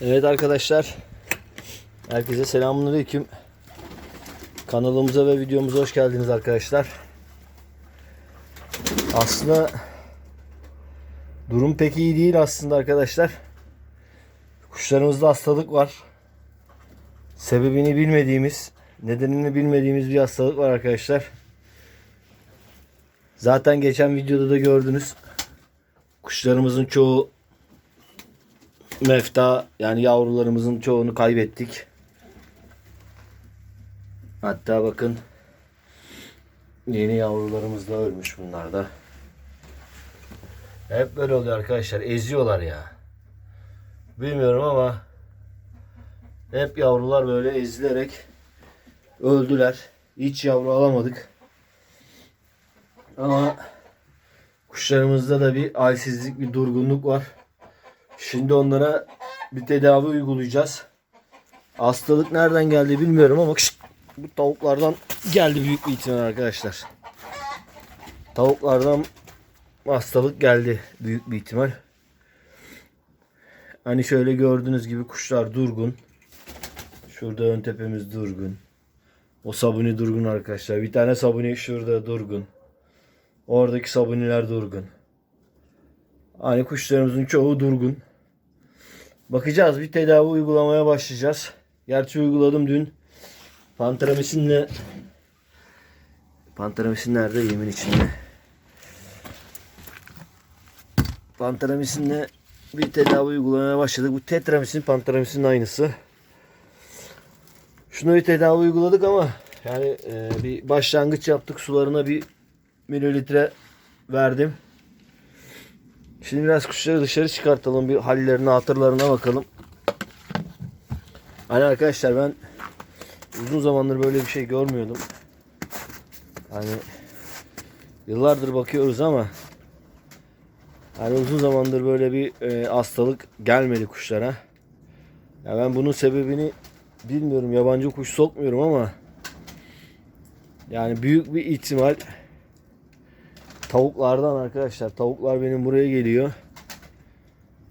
Evet arkadaşlar. Herkese selamünaleyküm. Kanalımıza ve videomuza hoş geldiniz arkadaşlar. Aslında durum pek iyi değil aslında arkadaşlar. Kuşlarımızda hastalık var. Sebebini bilmediğimiz, nedenini bilmediğimiz bir hastalık var arkadaşlar. Zaten geçen videoda da gördünüz. Kuşlarımızın çoğu mefta yani yavrularımızın çoğunu kaybettik. Hatta bakın yeni yavrularımız da ölmüş bunlar da. Hep böyle oluyor arkadaşlar. Eziyorlar ya. Bilmiyorum ama hep yavrular böyle ezilerek öldüler. Hiç yavru alamadık. Ama kuşlarımızda da bir halsizlik, bir durgunluk var. Şimdi onlara bir tedavi uygulayacağız. Hastalık nereden geldi bilmiyorum ama şşt, bu tavuklardan geldi büyük bir ihtimal arkadaşlar. Tavuklardan hastalık geldi büyük bir ihtimal. Hani şöyle gördüğünüz gibi kuşlar durgun. Şurada ön tepemiz durgun. O sabuni durgun arkadaşlar. Bir tane sabuni şurada durgun. Oradaki sabuniler durgun. Hani kuşlarımızın çoğu durgun. Bakacağız bir tedavi uygulamaya başlayacağız. Gerçi uyguladım dün. Panteramisinle Panteramisin nerede? Yemin içinde. Panteramisinle bir tedavi uygulamaya başladık. Bu tetramisin panteramisinin aynısı. Şunu bir tedavi uyguladık ama yani e, bir başlangıç yaptık. Sularına bir mililitre verdim. Şimdi biraz kuşları dışarı çıkartalım. Bir hallerine, hatırlarına bakalım. Hani arkadaşlar ben uzun zamandır böyle bir şey görmüyordum. Hani yıllardır bakıyoruz ama hani uzun zamandır böyle bir e, hastalık gelmedi kuşlara. Ya ben bunun sebebini bilmiyorum. Yabancı kuş sokmuyorum ama yani büyük bir ihtimal Tavuklardan arkadaşlar. Tavuklar benim buraya geliyor.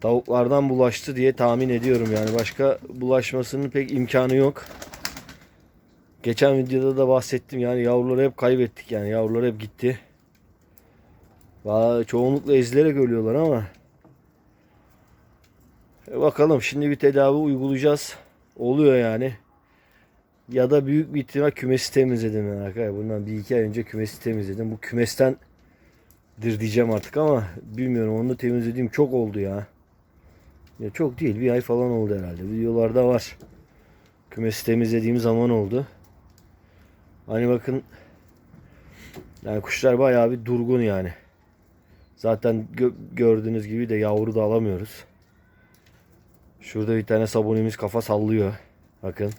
Tavuklardan bulaştı diye tahmin ediyorum yani. Başka bulaşmasının pek imkanı yok. Geçen videoda da bahsettim yani yavruları hep kaybettik yani yavrular hep gitti. Çoğunlukla ezilerek ölüyorlar ama e bakalım şimdi bir tedavi uygulayacağız. Oluyor yani. Ya da büyük bir ihtimal kümesi temizledim yani arkadaşlar. Bundan bir iki ay önce kümesi temizledim. Bu kümesten dir diyeceğim artık ama bilmiyorum onu temizlediğim çok oldu ya. Ya çok değil bir ay falan oldu herhalde. Videolarda var. Kümesi temizlediğim zaman oldu. Hani bakın yani kuşlar bayağı bir durgun yani. Zaten gö- gördüğünüz gibi de yavru da alamıyoruz. Şurada bir tane sabunimiz kafa sallıyor. Bakın.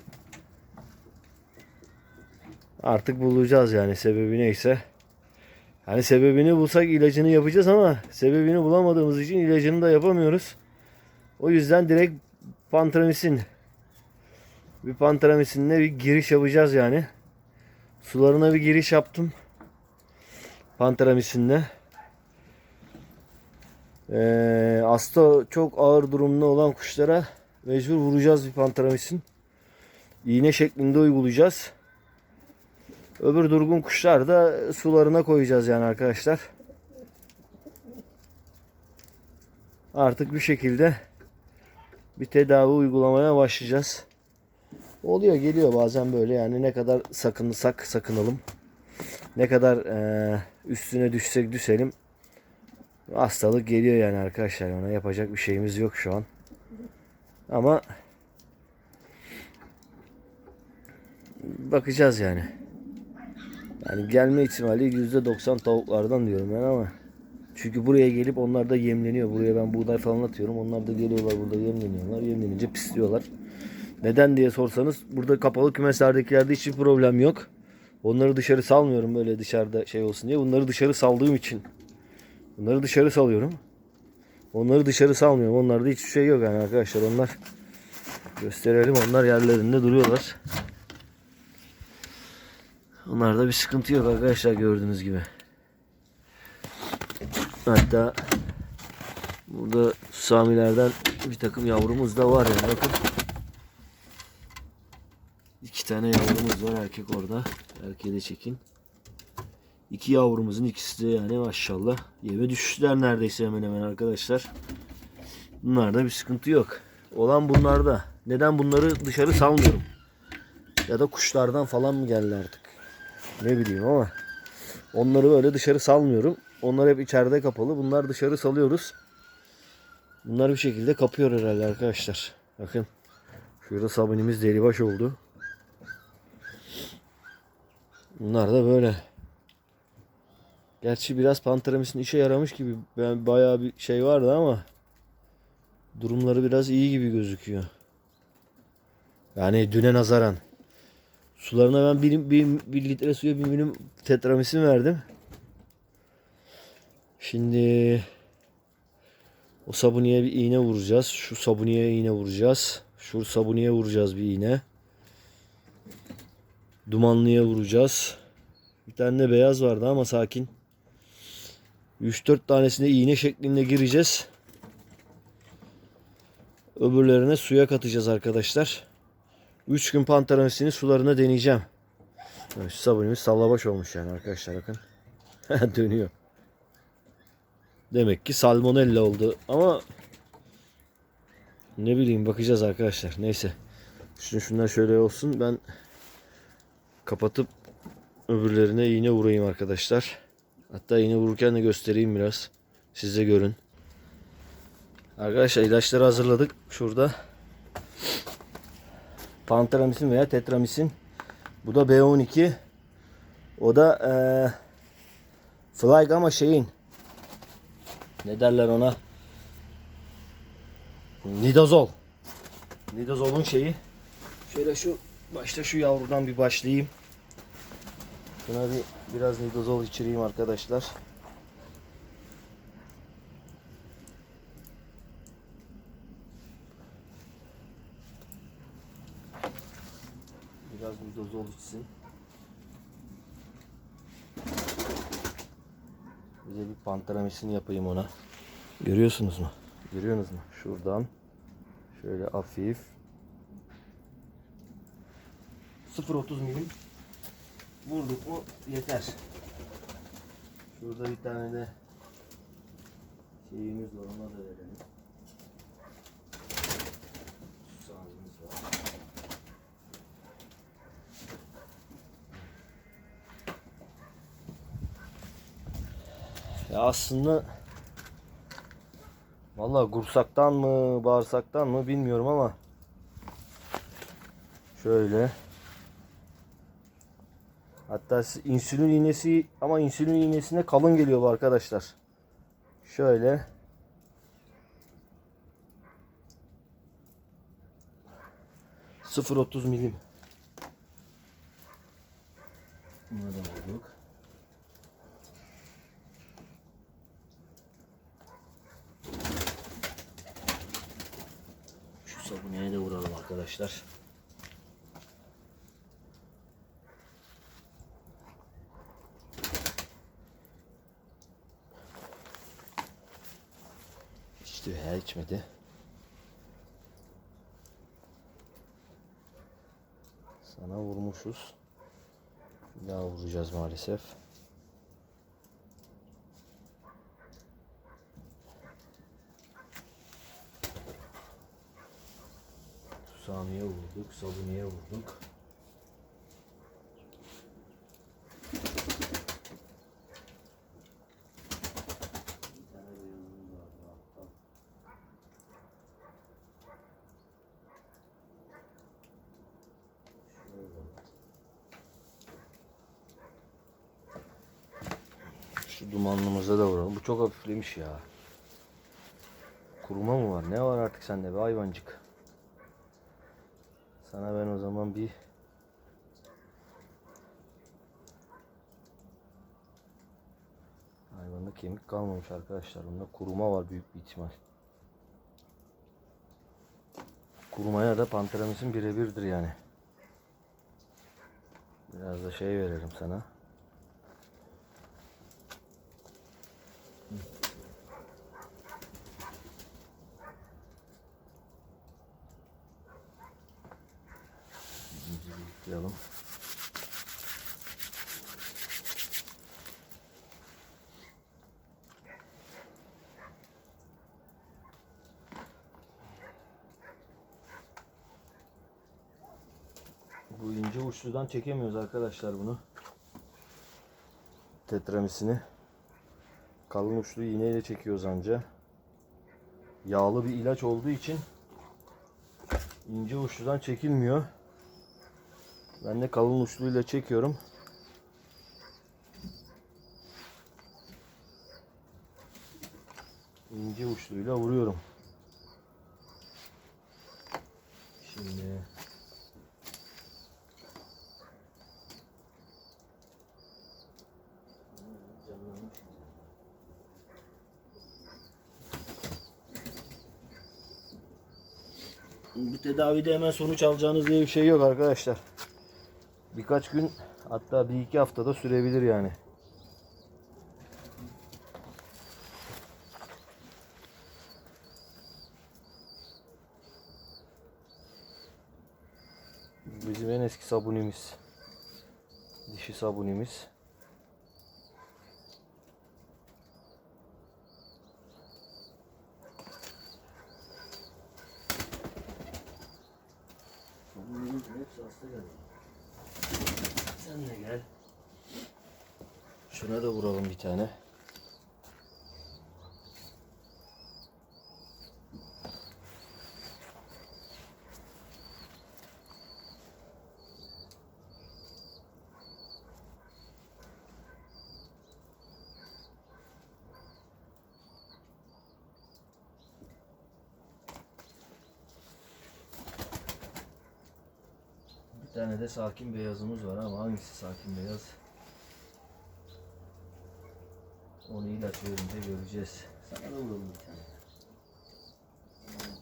Artık bulacağız yani sebebi neyse. Hani sebebini bulsak ilacını yapacağız ama sebebini bulamadığımız için ilacını da yapamıyoruz. O yüzden direkt pantramisin bir pantramisinle bir giriş yapacağız yani. Sularına bir giriş yaptım. Pantramisinle. Ee, hasta çok ağır durumda olan kuşlara mecbur vuracağız bir pantramisin. İğne şeklinde uygulayacağız. Öbür durgun kuşlar da sularına koyacağız yani arkadaşlar. Artık bir şekilde bir tedavi uygulamaya başlayacağız. Oluyor geliyor bazen böyle yani ne kadar sakınırsak sakınalım. Ne kadar e, üstüne düşsek düşelim. Hastalık geliyor yani arkadaşlar ona yapacak bir şeyimiz yok şu an. Ama bakacağız yani. Yani gelme ihtimali %90 tavuklardan diyorum ben ama. Çünkü buraya gelip onlar da yemleniyor. Buraya ben buğday falan atıyorum. Onlar da geliyorlar burada yemleniyorlar. Yemlenince pisliyorlar. Neden diye sorsanız burada kapalı kümeslerdekilerde hiçbir problem yok. Onları dışarı salmıyorum böyle dışarıda şey olsun diye. Bunları dışarı saldığım için. Bunları dışarı salıyorum. Onları dışarı salmıyorum. Onlarda hiçbir şey yok yani arkadaşlar. Onlar gösterelim. Onlar yerlerinde duruyorlar. Onlarda bir sıkıntı yok arkadaşlar gördüğünüz gibi. Hatta Burada Samilerden bir takım yavrumuz da var yani bakın. İki tane yavrumuz var erkek orada. Erkeği de çekin. İki yavrumuzun ikisi de yani maşallah yeme düşüşler neredeyse hemen hemen arkadaşlar. Bunlarda bir sıkıntı yok. Olan bunlarda. Neden bunları dışarı salmıyorum? Ya da kuşlardan falan mı geldi artık? Ne bileyim ama. Onları böyle dışarı salmıyorum. Onlar hep içeride kapalı. Bunlar dışarı salıyoruz. Bunlar bir şekilde kapıyor herhalde arkadaşlar. Bakın. Şurada sabunimiz delibaş oldu. Bunlar da böyle. Gerçi biraz panteramisin işe yaramış gibi. Ben bayağı bir şey vardı ama durumları biraz iyi gibi gözüküyor. Yani düne nazaran. Sularına ben bir, bir, bir litre suya bir milim tetramisin verdim. Şimdi o sabuniye bir iğne vuracağız. Şu sabuniye iğne vuracağız. Şu sabuniye vuracağız bir iğne. Dumanlıya vuracağız. Bir tane de beyaz vardı ama sakin. 3-4 tanesine iğne şeklinde gireceğiz. Öbürlerine suya katacağız arkadaşlar. 3 gün panteramisini sularına deneyeceğim. Evet, şu sabunimiz sallabaş olmuş yani arkadaşlar bakın. Dönüyor. Demek ki salmonella oldu ama ne bileyim bakacağız arkadaşlar. Neyse. Şunu şunlar şöyle olsun. Ben kapatıp öbürlerine iğne vurayım arkadaşlar. Hatta iğne vururken de göstereyim biraz. Siz de görün. Arkadaşlar ilaçları hazırladık. Şurada. Panteramisin veya tetramisin. Bu da B12. O da eee Flag ama şeyin ne derler ona? Nidazol. Nidazol'un şeyi. Şöyle şu başta şu yavrudan bir başlayayım. Şuna bir biraz nidazol içireyim arkadaşlar. Biraz nidazol içsin. Bir de bir panteramisini yapayım ona. Görüyorsunuz mu? Görüyorsunuz mu? Şuradan şöyle hafif 0.30 milim vurduk mu yeter. Şurada bir tane de şeyimiz var ona da verelim. Ya aslında Vallahi gursaktan mı bağırsaktan mı bilmiyorum ama şöyle hatta insülin iğnesi ama insülin iğnesine kalın geliyor bu arkadaşlar. Şöyle ...0.30 milim. Bunu da bulduk. Şu sabuneye de vuralım arkadaşlar. İçti veya içmedi. Sana vurmuşuz. Daha vuracağız maalesef. Samiye vurduk, sabuniye vurduk. Şu dumanlımıza da vuralım. Bu çok hafiflemiş ya. Kuruma mı var? Ne var artık sende be hayvancık? Sana ben o zaman bir hayvanda kemik kalmamış arkadaşlar. Bunda kuruma var büyük bir ihtimal. Kurumaya da panteramisin birebirdir yani. Biraz da şey verelim sana. Başlayalım. Bu ince uçludan çekemiyoruz arkadaşlar bunu. Tetramisini. Kalın uçlu iğneyle çekiyoruz anca. Yağlı bir ilaç olduğu için ince uçludan çekilmiyor. Ben de kalın uçluyla çekiyorum. İnce uçluyla vuruyorum. Şimdi Bu tedavide hemen sonuç alacağınız diye bir şey yok arkadaşlar. Birkaç gün hatta bir iki haftada sürebilir yani. Bizim en eski sabunimiz. Dişi sabunimiz. Sabunumuz hepsi hasta geldi. Sen de gel. Şuna da vuralım bir tane. Tane de sakin beyazımız var ama hangisi sakin beyaz? Onu ilaç verince göreceğiz. Sana da vuralım bir tane.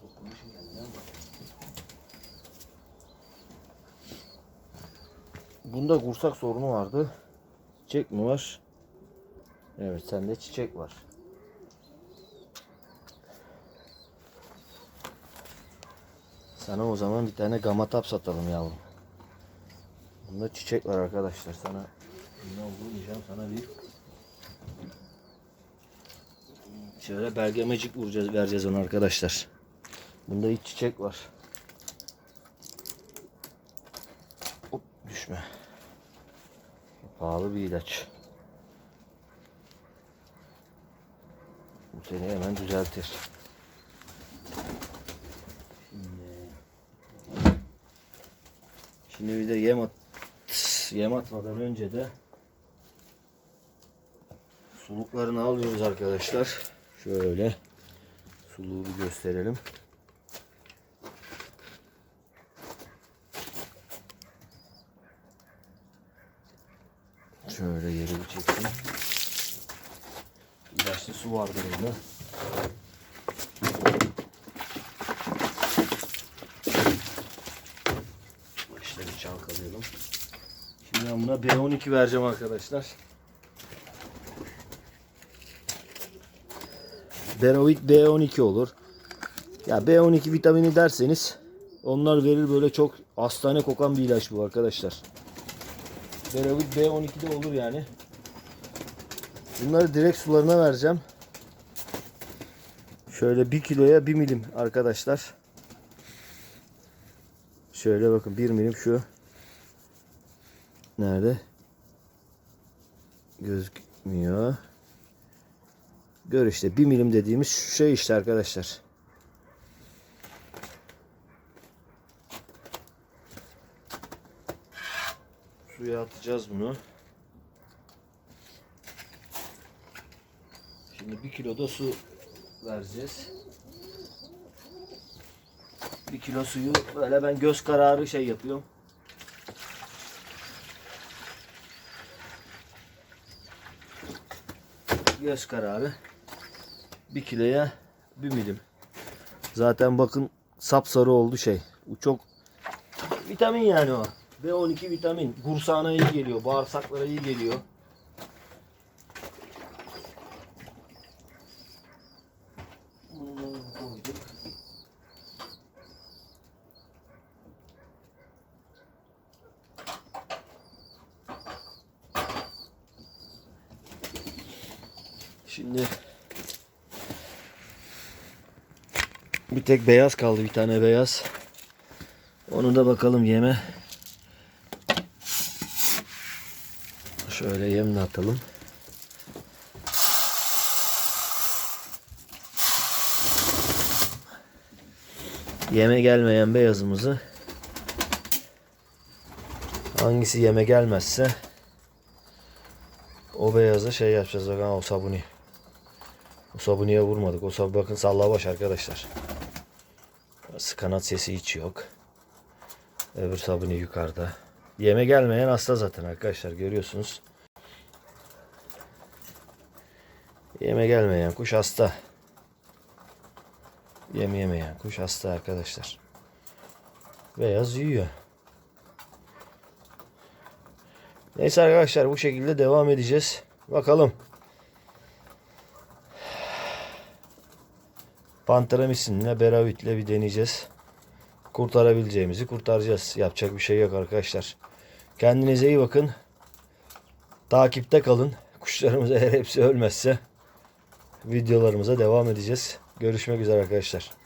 Dokunmuşum kendine. Bunda kursak sorunu vardı. Çiçek mi var? Evet sende çiçek var. Sana o zaman bir tane gamatap satalım yavrum. Bunda çiçek var arkadaşlar. Sana bundan vurmayacağım. Sana bir şöyle bergemecik vuracağız, vereceğiz ona arkadaşlar. Bunda hiç çiçek var. Hop düşme. Pahalı bir ilaç. Bu seni hemen düzeltir. Şimdi bir de yem at, yem atmadan önce de suluklarını alıyoruz arkadaşlar. Şöyle suluğu bir gösterelim. Şöyle yeri bir çekeyim. İlaçlı su vardır burada. Başta bir çalkalayalım. Şimdi ben buna B12 vereceğim arkadaşlar. Berovit B12 olur. Ya B12 vitamini derseniz onlar verir böyle çok hastane kokan bir ilaç bu arkadaşlar. Berovit B12 de olur yani. Bunları direkt sularına vereceğim. Şöyle 1 kiloya 1 milim arkadaşlar. Şöyle bakın 1 milim şu. Nerede? Gözükmüyor. Gör işte 1 milim dediğimiz şey işte arkadaşlar. Suya atacağız bunu. Şimdi 1 kilo da su vereceğiz. 1 kilo suyu böyle ben göz kararı şey yapıyorum. Göz kararı 1 kiloya 1 milim. Zaten bakın sapsarı oldu şey. Bu çok vitamin yani o. B12 vitamin. Kursağına iyi geliyor. Bağırsaklara iyi geliyor. Şimdi bir tek beyaz kaldı. Bir tane beyaz. Onu da bakalım yeme. Şöyle yemle atalım. Yeme gelmeyen beyazımızı hangisi yeme gelmezse o beyazı şey yapacağız bakın o sabuni. O sabuniye vurmadık. O sabun bakın sallabaş arkadaşlar. Kanat sesi hiç yok. Öbür sabuni yukarıda. Yeme gelmeyen hasta zaten arkadaşlar görüyorsunuz. Yeme gelmeyen kuş hasta. Yem yemeyen kuş hasta arkadaşlar. Beyaz yiyor. Neyse arkadaşlar bu şekilde devam edeceğiz. Bakalım. Pantera misinle Beravit'le bir deneyeceğiz. Kurtarabileceğimizi kurtaracağız. Yapacak bir şey yok arkadaşlar. Kendinize iyi bakın. Takipte kalın. Kuşlarımız eğer hepsi ölmezse videolarımıza devam edeceğiz. Görüşmek üzere arkadaşlar.